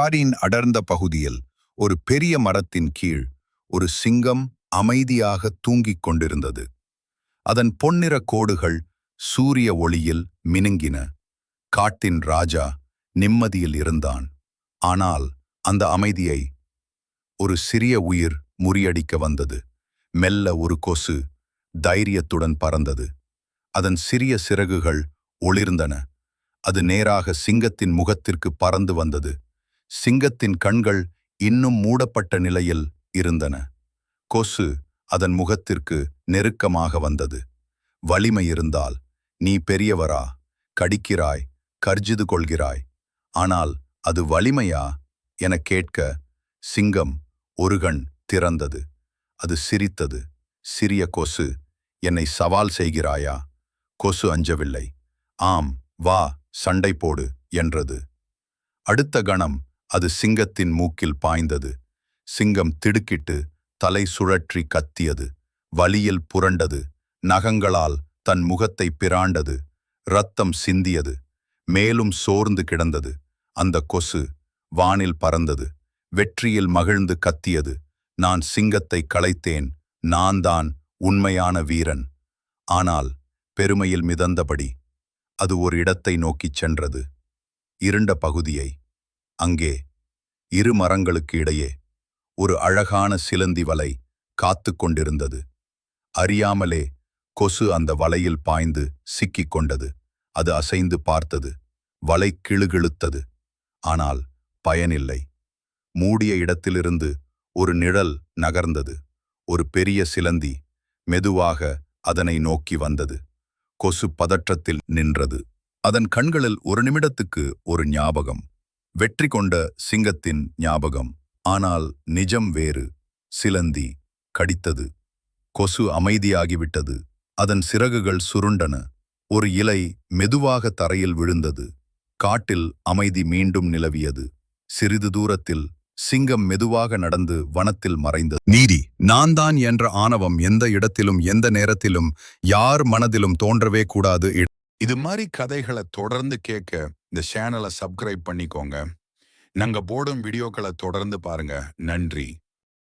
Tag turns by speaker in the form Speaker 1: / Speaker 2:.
Speaker 1: காரின் அடர்ந்த பகுதியில் ஒரு பெரிய மரத்தின் கீழ் ஒரு சிங்கம் அமைதியாக தூங்கிக் கொண்டிருந்தது. அதன் பொன்னிற கோடுகள் சூரிய ஒளியில் மினுங்கின. காட்டின் ராஜா நிம்மதியில் இருந்தான். ஆனால் அந்த அமைதியை ஒரு சிறிய உயிர் முறியடிக்க வந்தது. மெல்ல ஒரு கொசு தைரியத்துடன் பறந்தது. அதன் சிறிய சிறகுகள் ஒளிர்ந்தன. அது நேராக சிங்கத்தின் முகத்திற்கு பறந்து வந்தது. சிங்கத்தின் கண்கள் இன்னும் மூடப்பட்ட நிலையில் இருந்தன. கொசு அதன் முகத்திற்கு நெருக்கமாக வந்தது. வலிமை இருந்தால் நீ பெரியவரா கடிக்கிறாய் கர்ஜிது கொள்கிறாய். ஆனால் அது வலிமையா? எனக் கேட்க சிங்கம் ஒரு கண் திறந்தது. அது சிரித்தது. சிறிய கொசு என்னை சவால் செய்கிறாயா? கொசு அஞ்சவில்லை. ஆம் வா சண்டை போடு என்றது. அடுத்த கணம் அது சிங்கத்தின் மூக்கில் பாய்ந்தது. சிங்கம் திடுக்கிட்டு தலை சுழற்றி கத்தியது. வலியில் புரண்டது. நகங்களால் தன் முகத்தை பிராண்டது. ரத்தம் சிந்தியது. மேலும் சோர்ந்து கிடந்தது. அந்த கொசு வானில் பறந்தது. வெற்றியில் மகிழ்ந்து கத்தியது. நான் சிங்கத்தை களைத்தேன். நான் தான் உண்மையான வீரன். ஆனால் பெருமையில் மிதந்தபடி அது ஒரு இடத்தை நோக்கிச் சென்றது. இருண்ட பகுதியை அங்கே இரு மரங்களுக்கு இடையே ஒரு அழகான சிலந்தி வலை காத்து கொண்டிருந்தது. அறியாமலே கொசு அந்த வலையில் பாய்ந்து சிக்கிக் கொண்டது. அது அசைந்து பார்த்தது. வலை கிழுகிழுத்தது ஆனால் பயனில்லை. மூடிய இடத்திலிருந்து ஒரு நிழல் நகர்ந்தது. ஒரு பெரிய சிலந்தி மெதுவாக அதனை நோக்கி வந்தது. கொசு பதற்றத்தில் நின்றது. அதன் கண்களில் ஒரு நிமிடத்துக்கு ஒரு ஞாபகம். வெற்றி கொண்ட சிங்கத்தின் ஞாபகம். ஆனால் நிஜம் வேறு. சிலந்தி கடித்தது. கொசு அமைதியாகிவிட்டது. அதன் சிறகுகள் சுருண்டன. ஒரு இலை மெதுவாக தரையில் விழுந்தது. காட்டில் அமைதி மீண்டும் நிலவியது. சிறிது தூரத்தில் சிங்கம் மெதுவாக நடந்து வனத்தில் மறைந்தது. நீதி நான் தான் என்ற ஆணவம் எந்த இடத்திலும் எந்த நேரத்திலும் யார் மனதிலும் தோன்றவே கூடாது.
Speaker 2: இது மாதிரி கதைகளை தொடர்ந்து கேட்க இந்த சேனலை சப்ஸ்கிரைப் பண்ணிக்கோங்க. நாங்க போடும் வீடியோக்களை தொடர்ந்து பாருங்க. நன்றி.